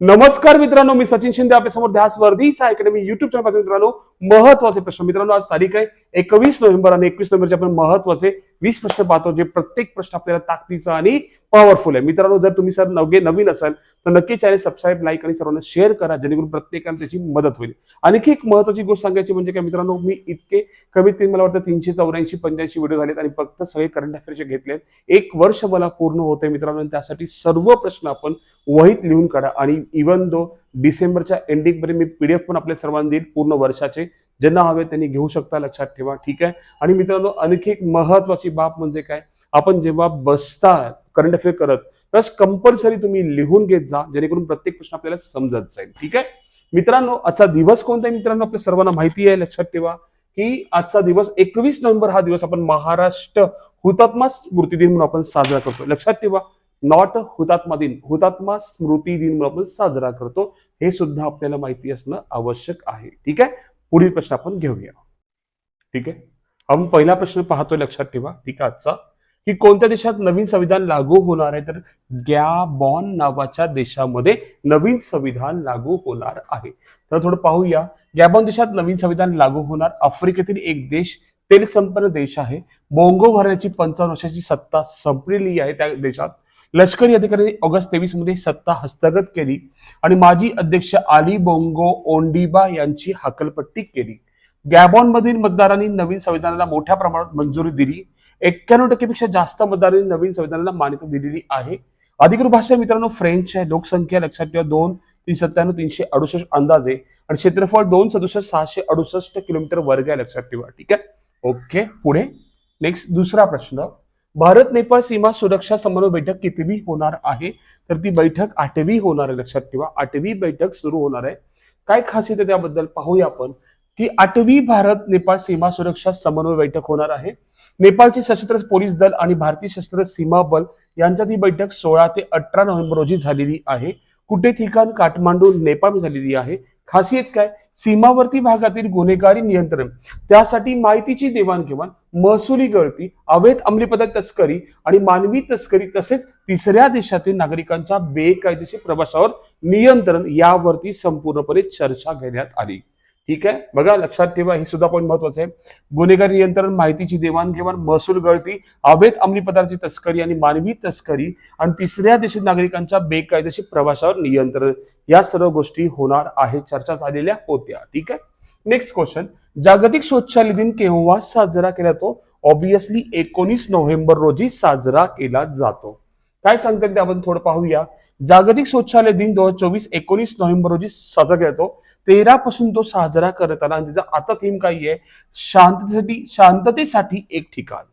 नमस्कार मित्रांनो मी सचिन शिंदे आपल्यासमोर ध्यास वर्धीचा अकॅडमी युट्यूब चॅनल मित्रांनो. महत्त्वाचे प्रश्न मित्रांनो आज तारीख आहे एकवीस नोव्हेंबर आणि एकवीस नोव्हेंबरचे आपण महत्त्वाचे वीस प्रश्न पाहतो जे प्रत्येक प्रश्न आपल्याला ताकदीचा आणि पॉवरफुल आहे. मित्रांनो जर तुम्ही सर नवगे नवीन असाल तर नक्की चॅनल सबस्क्राईब लाईक आणि सर्वांना शेअर करा जेणेकरून प्रत्येकाला त्याची मदत होईल. आणखी एक महत्वाची गोष्ट सांगायची म्हणजे काय मित्रांनो मी इतके कमीत कमी मला वाटतं तीनशे चौऱ्याऐंशी पंच्याऐंशी व्हिडिओ झालेत आणि फक्त सगळे करंट अफेअर्सचे घेतलेत. एक वर्ष मला पूर्ण होते मित्रांनो आणि त्यासाठी सर्व प्रश्न आपण वहीत लिहून काढा. आणि इवन दो डिसेंबरच्या एंडिंग पर्यंत मी पीडीएफ पण आपल्या सर्वांना देईल पूर्ण वर्षाचे ज्यांना हवे त्यांनी घेऊ शकता लक्षात ठेवा. ठीक आहे? आणि मित्रांनो आणखी एक महत्वाची बाब म्हणजे काय? आपण जेव्हा बसता करंट अफेअर करत प्लस कंपल्सरी तुम्ही लिहून घेत जा जेणेकरून प्रत्येक प्रश्न आपल्याला समजत जाईल. ठीक आहे? मित्रांनो आजचा दिवस कोणता आहे मित्रांनो? आपल्या सर्वांना माहिती आहे लक्षात ठेवा की आजचा दिवस एकवीस नोव्हेंबर हा दिवस आपण महाराष्ट्र हुतात्मा स्मृती दिन म्हणून आपण साजरा करतो. लक्षात ठेवा नॉट हुतात्मा दिन हुतात्मा स्मृती दिन म्हणून आपण साजरा करतो. हे सुद्धा आपल्याला माहिती असणं आवश्यक आहे. ठीक आहे? पुढील प्रश्न आपण घेऊया. ठीक आहे? आपण पहिला प्रश्न पाहतोय लक्षात ठेवा. ठीक आहे आजचा. की कोणत्या देशात नवीन संविधान लागू होणार आहे? तर गॅबॉन नावाच्या देशामध्ये नवीन संविधान लागू होणार आहे. तर थोडं पाहूया. गॅबॉन देशात नवीन संविधान लागू होणार. आफ्रिकेतील एक देश तेल संपन्न देश आहे. बोंगो भरण्याची पंचावन्न वर्षाची सत्ता संपलेली आहे त्या देशात. लष्करी अधिकाऱ्यांनी ऑगस्ट तेवीसमध्ये सत्ता हस्तगत केली आणि माजी अध्यक्ष आली बोंगो ओंडिबा यांची हकलपट्टी केली. गॅबॉन मधील मतदारांनी नवीन संविधानाला मोठ्या प्रमाणात मंजुरी दिली. एक्क्याण्णव टक्केपेक्षा जास्त मतदारांनी नवीन संविधानाला मान्यता दिलेली आहे. अधिकृत भाषा मित्रांनो फ्रेंच आहे. लोकसंख्या लक्षात ठेवा दोन तीन सत्त्याण्णव तीनशे अडुसष्ट अंदाजे. आणि क्षेत्रफळ दोन सदुसष्ट सहाशे अडुसष्ट किलोमीटर वर्ग आहे लक्षात ठेवा. ठीक आहे? ओके पुढे. नेक्स्ट दुसरा प्रश्न. भारत नेपाळ सीमा सुरक्षा समन्वय बैठक कितवी होणार आहे? तर ती बैठक आठवी होणार आहे. लक्षात ठेवा आठवी बैठक सुरू होणार आहे. काय खासियत आहे त्याबद्दल पाहूया आपण. की आठवी भारत नेपाळ सीमा सुरक्षा समन्वय बैठक होणार आहे. नेपाळचे सशस्त्र पोलीस दल आणि भारतीय सशस्त्र सीमा बल यांच्यात ही बैठक सोळा ते अठरा नोव्हेंबर रोजी झालेली आहे. कुठे ठिकाण? काठमांडू नेपाळ झालेली आहे. खासियत काय? सीमावर्ती भागातील गुन्हेगारी नियंत्रण त्यासाठी माहितीची देवाणघेवाण महसुली गळती अवैध अंमली पदार्थ तस्करी आणि मानवी तस्करी तसेच तिसऱ्या देशातील नागरिकांच्या बेकायदेशीर प्रवासावर नियंत्रण यावरती संपूर्णपणे चर्चा घेण्यात आली. ठीक आहे? बघा लक्षात ठेवा हे सुद्धा पॉईंट महत्वाचं आहे. गुन्हेगार नियंत्रण माहितीची देवाणघेवाण महसूल गळती अवैध अंमली पदार्थाची तस्करी आणि मानवी तस्करी आणि तिसऱ्या देशी नागरिकांच्या बेकायदेशीर प्रवासावर नियंत्रण. या सर्व गोष्टी होणार आहेत चर्चा झालेल्या होत्या. ठीक आहे? नेक्स्ट क्वेश्चन जागतिक शौचालय दिन केव्हा साजरा केला जातो? ऑब्विसली एकोणीस नोव्हेंबर रोजी साजरा केला जातो. काय सांगतात ते आपण थोडं पाहूया. जागतिक शौचालय दिन दोन हजार चोवीस एकोणीस नोव्हेंबर रोजी साजरा केला जातो. तेरा पासून तो साजरा करत आला. आणि त्याचा आता थीम काय आहे? शांततेसाठी शांततेसाठी एक ठिकाण.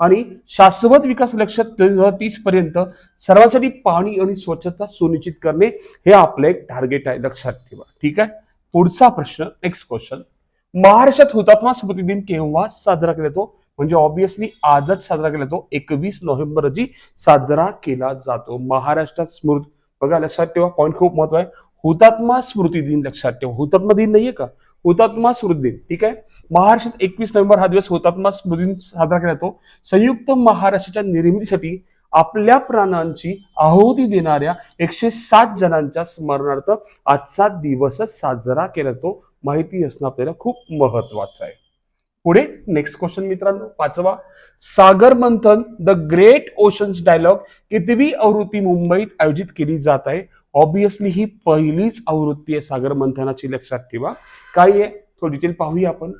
आणि शाश्वत विकास लक्ष दोन हजार तीस पर्यंत सर्वांसाठी पाणी आणि स्वच्छता सुनिश्चित करणे हे आपलं एक टार्गेट आहे. लक्षात ठेवा. ठीक आहे? पुढचा प्रश्न नेक्स्ट क्वेश्चन महाराष्ट्रात हुतात्मा स्मृती दिन केव्हा साजरा केला जातो? म्हणजे ऑब्विसली आजच साजरा केला जातो. एकवीस नोव्हेंबर रोजी साजरा केला जातो. महाराष्ट्रात स्मृत बघा लक्षात ठेवा पॉईंट खूप महत्त्व आहे हुतात्मा स्मृती दिन लक्षात ठेवा. हुतात्मा दिन नाहीये का? हुतात्मा स्मृती दिन. ठीक आहे? महाराष्ट्रात एकवीस नोव्हेंबर हा दिवस हुतात्मा स्मृती दिन साजरा केला जातो संयुक्त महाराष्ट्राच्या निर्मितीसाठी आपल्या प्राणांची आहुती देणाऱ्या एकशे सात जणांच्या स्मरणार्थ आजचा दिवस साजरा केला जातो. माहिती असणं आपल्याला खूप महत्वाचं आहे. पुढे नेक्स्ट क्वेश्चन मित्रांनो पाचवा. Sagar Manthan the great oceans dialogue कितवी आवृत्ती मुंबईत आयोजित केली जात आहे? ऑब्विसली ही पहिलीच आवृत्ती आहे सागर मंथनाची लक्षात ठेवा. काय आहे? थोडी डिटेल पाहूया आपण.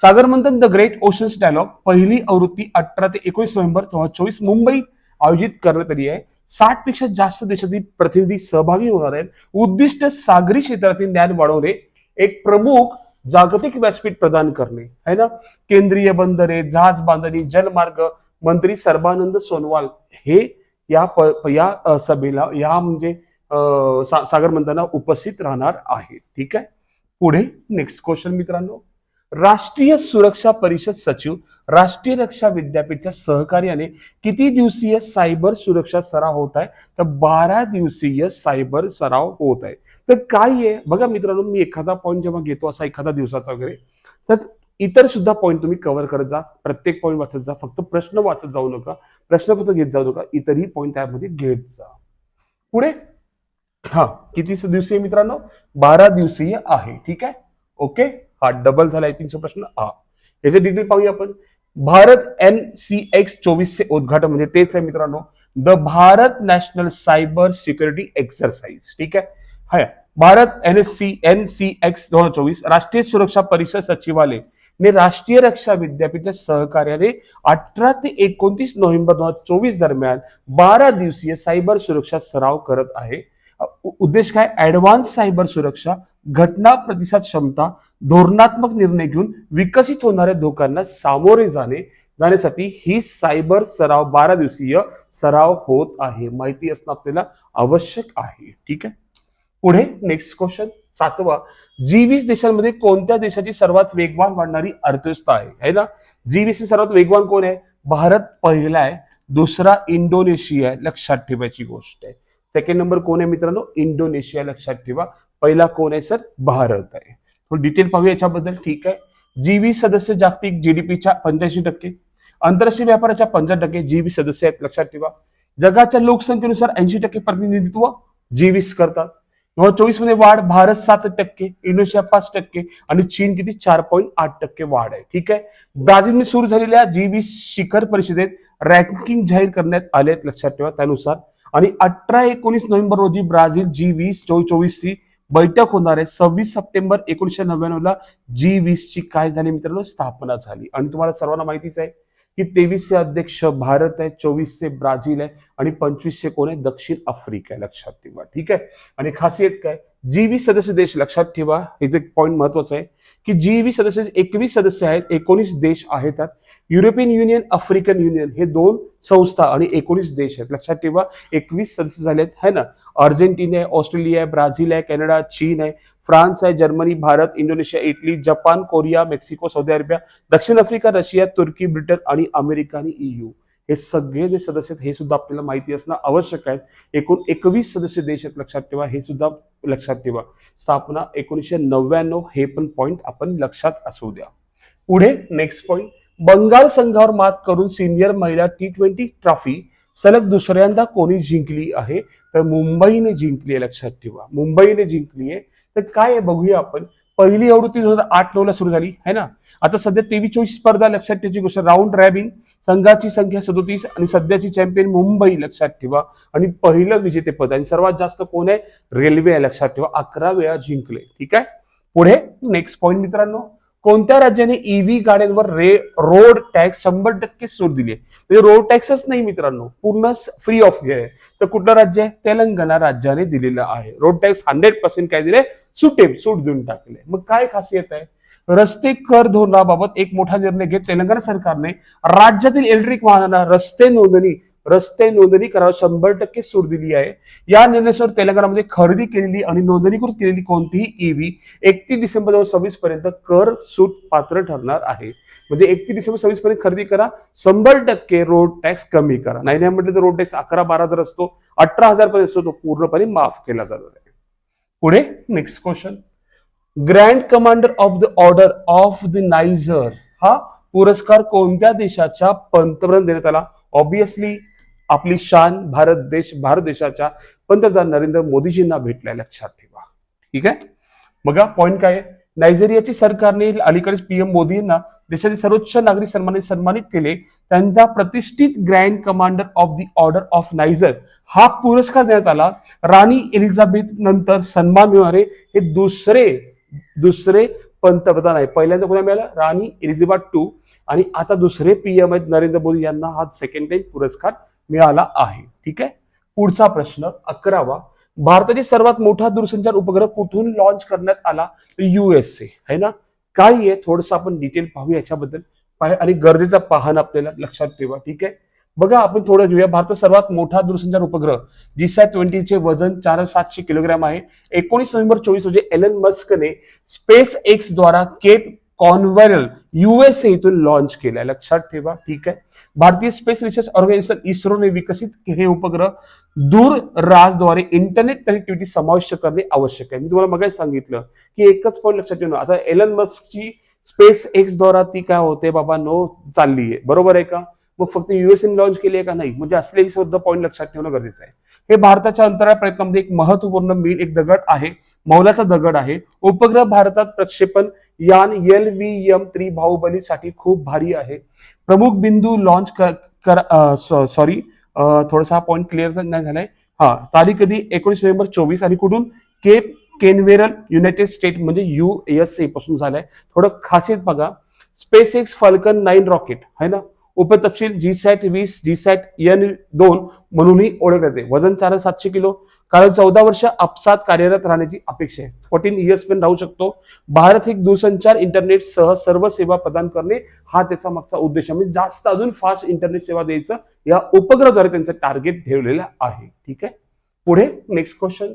Sagar Manthan the great oceans dialogue पहिली आवृत्ती अठरा ते एकोणीस नोव्हेंबर दोन हजार चोवीस मुंबईत आयोजित करण्यात आली आहे. साठपेक्षा जास्त देशातील प्रतिनिधी सहभागी होणार आहेत. उद्दिष्ट सागरी क्षेत्रातील ज्ञान वाढवणे एक प्रमुख जागतिक व्यासपीठ प्रदान करणे. है ना? केंद्रीय बंदरे जहाज बांधणी जलमार्ग मंत्री सर्बानंद सोनवाल हे या प- या सभेला या म्हणजे सा- सागर मंथनाला उपस्थित राहणार आहे. ठीक आहे? पुढे नेक्स्ट क्वेश्चन मित्रांनो. राष्ट्रीय सुरक्षा परिषद सचिव राष्ट्रीय रक्षा विद्यापीठच्या सहकार्याने किती दिवसीय सायबर सुरक्षा सराव होत आहे? तर बारा दिवसीय सायबर सराव होत आहे. तर काय आहे? बघा मित्रांनो मी एखादा पॉईंट जेव्हा घेतो असा एखादा दिवसाचा वगैरे तर इतर सुद्धा पॉईंट तुम्ही कव्हर करत जा. प्रत्येक पॉईंट वाचत जा. फक्त प्रश्न वाचत जाऊ नका. प्रश्न फक्त घेत जाऊ नका. इतरही पॉईंट त्यामध्ये घेत जा. पुढे हा किती दिवसीय मित्रांनो? बारा दिवसीय आहे ठीक आहे? ओके हा डबल झालाय तीनशे प्रश्न. हा. याचे डिटेल पाहूया आपण. भारत एन सी एक्स चोवीसचे उद्घाटन म्हणजे तेच आहे मित्रांनो. The Bharat national cyber security exercise ठीक आहे? हाय. Bharat N S C N C X दोन हजार चोवीस राष्ट्रीय सुरक्षा परिषद सचिवालय ने राष्ट्रीय रक्षा विद्यापीठाच्या सहकार्याने अठरा ते एकोणतीस नोव्हेंबर दोन हजार चोवीस दरम्यान बारा दिवसीय सायबर सुरक्षा सराव करत आहे. उद्देश काय? ऍडव्हान्स सायबर सुरक्षा घटना प्रतिसाद क्षमता धोरणात्मक निर्णय घेऊन विकसित होणाऱ्या धोक्यांना सामोरे जाणे जाण्यासाठी ही सायबर सराव बारा दिवसीय सराव होत आहे. माहिती असणं आपल्याला आवश्यक आहे. ठीक आहे? पुढे नेक्स्ट क्वेश्चन सातवा जी वीस देशांमध्ये कोणत्या देशाची सर्वात वेगवान वाढणारी अर्थव्यवस्था आहे? है ना? जी वीस सर्वात वेगवान कोण आहे? भारत पहिला आहे दुसरा इंडोनेशिया आहे. लक्षात ठेवायची गोष्ट आहे. सेकंड नंबर कोण आहे मित्रांनो? इंडोनेशिया लक्षात ठेवा. पहिला कोण आहे सर? भारत आहे. थोडं डिटेल पाहूया याच्याबद्दल. ठीक आहे? जी वीस सदस्य जागतिक जीडीपीच्या पंच्याऐंशी टक्के आंतरराष्ट्रीय व्यापाराच्या पंचाहत्तर टक्के जी वीस सदस्य आहेत लक्षात ठेवा. जगाच्या लोकसंख्येनुसार ऐंशी टक्के प्रतिनिधित्व जी वीस करतात. दोन हजार चोवीसमध्ये वाढ भारत सात टक्के इंडोनेशिया पाच टक्के आणि चीन किती? चार पॉईंट आठ टक्के वाढ आहे. ठीक आहे? ब्राझीलने सुरू झालेल्या जी वीस शिखर परिषदेत रँकिंग जाहीर करण्यात आले आहेत लक्षात ठेवा. त्यानुसार आणि अठरा एकोणीस नोव्हेंबर रोजी ब्राझील जी वीस चोवीस ची बैठक होणार आहे. सव्वीस सप्टेंबर एकोणीसशे नव्याण्णव ला जी वीस ची काय झाली मित्रांनो? स्थापना झाली. आणि तुम्हाला सर्वांना माहितीच आहे की तेवीसचे अध्यक्ष भारत आहे चोवीसचे ब्राझील आहे आणि पंचवीसचे कोण आहे? दक्षिण आफ्रिका आहे. लक्षात ठेवा. ठीक आहे? आणि खासियत काय? जी वीस सदस्य देश लक्षात ठेवा. इथे पॉईंट महत्त्वाचा आहे की जी वीस सदस्य एकवीस सदस्य आहेत एकोणीस देश आहेत त्यात. युरोपियन युनियन आफ्रिकन युनियन हे दोन संस्था आणि एकोणीस देश आहेत. लक्षात ठेवा एकवीस सदस्य झाले आहेत है ना? अर्जेंटिना आहे ऑस्ट्रेलिया आहे ब्राझील आहे कॅनडा चीन आहे फ्रान्स आहे Germany Bharat Indonesia Italy Japan Korea Mexico Saudi Arabia दक्षिण आफ्रिका रशिया तुर्की ब्रिटन आणि अमेरिका आणि ईयू हे सगळे जे सदस्य आहेत हे सुद्धा आपल्याला माहिती असणं आवश्यक आहे. एकूण एकवीस सदस्य देश आहेत लक्षात ठेवा हे सुद्धा लक्षात ठेवा. स्थापना एकोणीसशे नव्याण्णव हे पण पॉईंट आपण लक्षात असू द्या. पुढे नेक्स्ट पॉईंट बंगाल संघावर मात करून सिनियर महिला टी ट्वेंटी ट्रॉफी सलग दुसऱ्यांदा कोणी जिंकली आहे? तर मुंबईने जिंकली आहे लक्षात ठेवा. मुंबईने जिंकली आहे. तर काय आहे बघूया आपण. पहिली आवृत्ती दोन हजार आठ नऊ ला सुरू झाली है ना? आता सध्या तेवीस चोवीस स्पर्धा लक्षात ठेवायची गोष्ट राऊंड रॅबिन संघाची संख्या सदोतीस आणि सध्याची चॅम्पियन मुंबई लक्षात ठेवा. आणि पहिलं विजेतेपद आणि सर्वात जास्त कोण आहे? रेल्वे आहे लक्षात ठेवा. अकरा वेळा जिंकले ठीक आहे? पुढे नेक्स्ट पॉईंट मित्रांनो. कोणत्या राज्याने ईव्ही गाड्यांवर रे रोड टॅक्स शंभर टक्के सूट दिली आहे? म्हणजे रोड टॅक्सच नाही मित्रांनो पूर्ण फ्री ऑफ घे तर कुठलं राज्य आहे? तेलंगणा राज्याने दिलेलं आहे. रोड टॅक्स हंड्रेड पर्सेंट काय दिले सुटे सूट देऊन टाकले मग काय खासियत आहे? रस्ते कर धोरणाबाबत एक मोठा निर्णय घेत तेलंगणा सरकारने राज्यातील इलेक्ट्रिक वाहनांना रस्ते नोंदणी रस्ते नोंदणी करायला शंभर टक्के सूट दिली आहे. या निर्णयानुसार तेलंगणामध्ये खरेदी केलेली आणि नोंदणीकृत केलेली कोणतीही ईव्ही एकतीस डिसेंबर दोन सव्वीस पर्यंत कर सूट पात्र ठरणार आहे. म्हणजे एकतीस डिसेंबर सव्वीस पर्यंत खरेदी करा. शंभर टक्के रोड टॅक्स कमी करा. नाही नाही म्हटलं तर रोड टॅक्स अकरा बारा जर असतो अठरा हजार पर्यंत असतो तो पूर्णपणे माफ केला जाणार आहे. पुढे next question grand commander of the order of the Niger हा पुरस्कार कोणत्या देशाच्या पंतप्रधान देण्यात आला? ऑब्विसली आपली शान भारत देश भारत देशाच्या पंतप्रधान नरेंद्र मोदीजींना भेटलाय. लक्षात ठेवा. ठीक आहे? बघा पॉईंट काय आहे? नायजेरियाची सरकारने अलीकडेच पीएम मोदी यांना देशातील सर्वोच्च नागरिक सन्मानित सन्मानित केले. त्यांचा प्रतिष्ठित grand commander of the order of Niger हा पुरस्कार देण्यात आला. राणी एलिझाबेथ नंतर सन्मान मिळणारे हे दुसरे दुसरे पंतप्रधान आहे पहिल्यांदा कोणा मिळाला? राणी एलिझाबेथ टू. आणि आता दुसरे पीएम आहेत नरेंद्र मोदी यांना हा सेकंड टाइम पुरस्कार मिळाला आहे. ठीक आहे? पुढचा प्रश्न अकरावा. भारताची सर्वात मोठा दूरसंचार उपग्रह कुठून लॉन्च करण्यात आला? युएसए है ना? काय आहे? थोडस आपण डिटेल पाहूया याच्याबद्दल. आणि गरजेचा पाहण आपल्याला लक्षात ठेवा. ठीक आहे? बघा आपण थोडं घेऊया. भारतात सर्वात मोठा दूरसंचार उपग्रह जिसॅट ट्वेंटीचे वजन चार सातशे किलोग्राम आहे. एकोणीस नोव्हेंबर चोवीस रोजी एलन मस्कने स्पेस एक्स द्वारा केप कॉन्व्हरल युएसए इथून लॉन्च केलाय. लक्षात ठेवा ठीक आहे? भारतीय स्पेस रिसर्च ऑर्गनायझेशन इस्रोने विकसित हे उपग्रह दूर राजद्वारे इंटरनेट कनेक्टिव्हिटी समाविष्ट करणे आवश्यक आहे. मी तुम्हाला मगाच सांगितलं की एकच पॉईंट लक्षात ठेवणं. आता एलन मस्कची स्पेस एक्स द्वारा ती काय होते बाबा? नो चालली आहे. बरोबर आहे का? मग फक्त युएसएन लॉन्च केली आहे का नाही? म्हणजे असलेही सुद्धा पॉईंट लक्षात ठेवणं गरजेचं आहे. हे भारताच्या अंतराळ प्रयत्नामध्ये एक महत्त्वपूर्ण मील एक दगड आहे. मौलाचा दगड आहे. उपग्रह भारतात प्रक्षेपण यान एल व्ही एम थ्री बाहुबलीसाठी खूप भारी आहे. प्रमुख बिंदू लॉन्च कर सॉरी थोडासा पॉईंट क्लिअर नाही झालाय. हा तारीख कधी? एकोणीस नोव्हेंबर चोवीस आणि कुठून? केप केनवेरल युनायटेड स्टेट म्हणजे यू एस ए पासून झालाय. थोडं खासियत बघा. Space X Falcon nine rocket है ना? उपतपशील जी सॅट वीस जी सॅट एन दोन म्हणूनही ओळखले जाते. वजन चार सातशे किलो. कारण चौदा वर्ष आपसात कार्यरत राहण्याची अपेक्षा आहे. फोर्टीन इयर्स पण राहू शकतो. भारत एक दूरसंचार इंटरनेट सह सर्व सेवा प्रदान करणे हा त्याचा मागचा उद्देश आहे. म्हणजे जास्त अजून फास्ट इंटरनेट सेवा द्यायचं या उपग्रहाद्वारे त्यांचं टार्गेट ठेवलेलं आहे. ठीक आहे? पुढे नेक्स्ट क्वेश्चन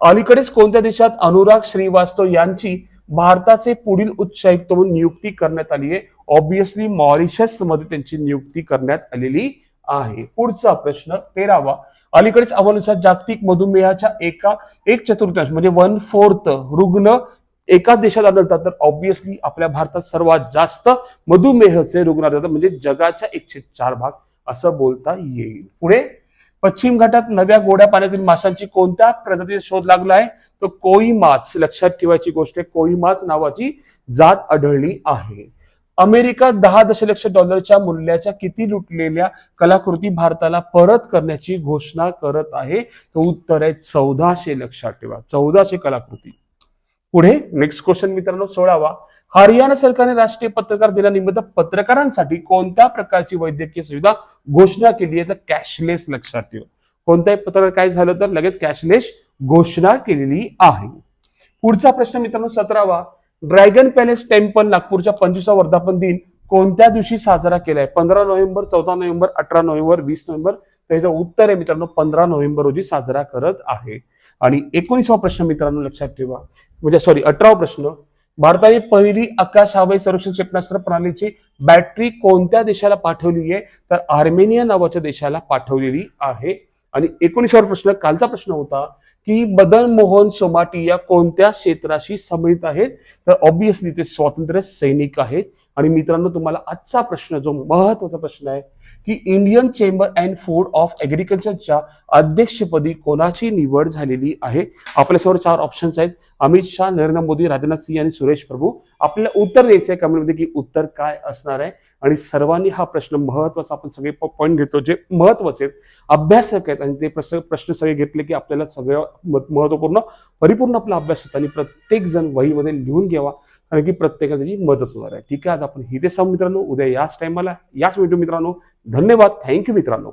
अलीकडेच कोणत्या देशात अनुराग श्रीवास्तव यांची भारताचे पुढील उच्चायुक्त म्हणून नियुक्ती करण्यात आली आहे. ऑब्विसली मॉरिशसमध्ये त्यांची नियुक्ती करण्यात आलेली आहे. पुढचा प्रश्न तेरावा. अलीकडेच अहवालानुसार जागतिक मधुमेहाच्या एका एक चतुर्थांश म्हणजे वन फोर्थ रुग्ण एकाच देशात आढळतात. तर ऑब्विसली आपल्या भारतात सर्वात जास्त मधुमेहचे रुग्ण आढळतात. म्हणजे जगाच्या एकशे चार भाग असं बोलता येईल. पुढे पश्चिम घाटात नव्या गोड्या पाण्यातील माशांची कोणत्या प्रजातीचा शोध लागला आहे तर कोईमाच लक्षात ठेवायची गोष्ट आहे कोईमाच नावाची जात आढळली आहे. अमेरिका दहा दशलक्ष डॉलरच्या मूल्याच्या किती लुटलेल्या कलाकृती भारताला परत करण्याची घोषणा करत आहे? तर उत्तर आहे चौदाशे लक्षात ठेवा. चौदाशे कलाकृती. पुढे नेक्स्ट क्वेश्चन मित्रांनो सोळावा. हरियाणा सरकारने राष्ट्रीय पत्रकार दिनानिमित्त पत्रकारांसाठी कोणत्या प्रकारची वैद्यकीय सुविधा घोषणा केली आहे? तर कॅशलेस लक्षात ठेवा. कोणत्याही पत्रकार काय झालं तर लगेच कॅशलेस घोषणा केलेली आहे. पुढचा प्रश्न मित्रांनो सतरावा. ड्रॅगन पॅलेस टेम्पल नागपूरच्या पंचवीसा वर्धापन दिन कोणत्या दिवशी साजरा केलाय? पंधरा नोव्हेंबर चौदा नोव्हेंबर अठरा नोव्हेंबर वीस नोव्हेंबर. त्याचं उत्तर आहे मित्रांनो पंधरा नोव्हेंबर रोजी साजरा करत आहे. आणि एकोणीसावा प्रश्न मित्रांनो लक्षात ठेवा. म्हणजे सॉरी अठरावा प्रश्न. भारताने पहिली आकाश हवाई संरक्षण क्षेपणास्त्र प्रणालीची बॅटरी कोणत्या देशाला पाठवली आहे तर आर्मेनिया नावाच्या देशाला पाठवलेली आहे. आणि एकोणीसावा प्रश्न कालचा प्रश्न होता की मदन मोहन सोमाटी या कोणत्या क्षेत्राशी संबंधित आहेत? तर ऑब्विसली ते स्वातंत्र्य सैनिक आहेत. आणि मित्रांनो तुम्हाला आजचा प्रश्न जो महत्त्वाचा प्रश्न आहे की Indian chamber and food of ॲग्रिकल्चरच्या अध्यक्षपदी कोणाची निवड झालेली आहे? आपल्यासमोर चार ऑप्शन्स आहेत. अमित शहा नरेंद्र मोदी राजनाथ सिंह आणि सुरेश प्रभू. आपल्याला उत्तर द्यायचं आहे कमेंटमध्ये की उत्तर काय असणार आहे. आणि सर्वांनी हा प्रश्न महत्त्वाचा आपण सगळे पॉईंट घेतो. जे महत्त्वाचे आहेत अभ्यासक आहेत आणि ते प्रश्न प्रश्न सगळे घेतले की आपल्याला सगळं महत्त्वपूर्ण परिपूर्ण आपला अभ्यास होता. आणि प्रत्येक जण वहीमध्ये लिहून घ्यावा कारण की प्रत्येकाला त्याची मदत होणार आहे. ठीक आहे आज आपण इथे सांगू मित्रांनो. उद्या याच टायमाला याच व्हिडिओ मित्रांनो. धन्यवाद. थँक्यू मित्रांनो.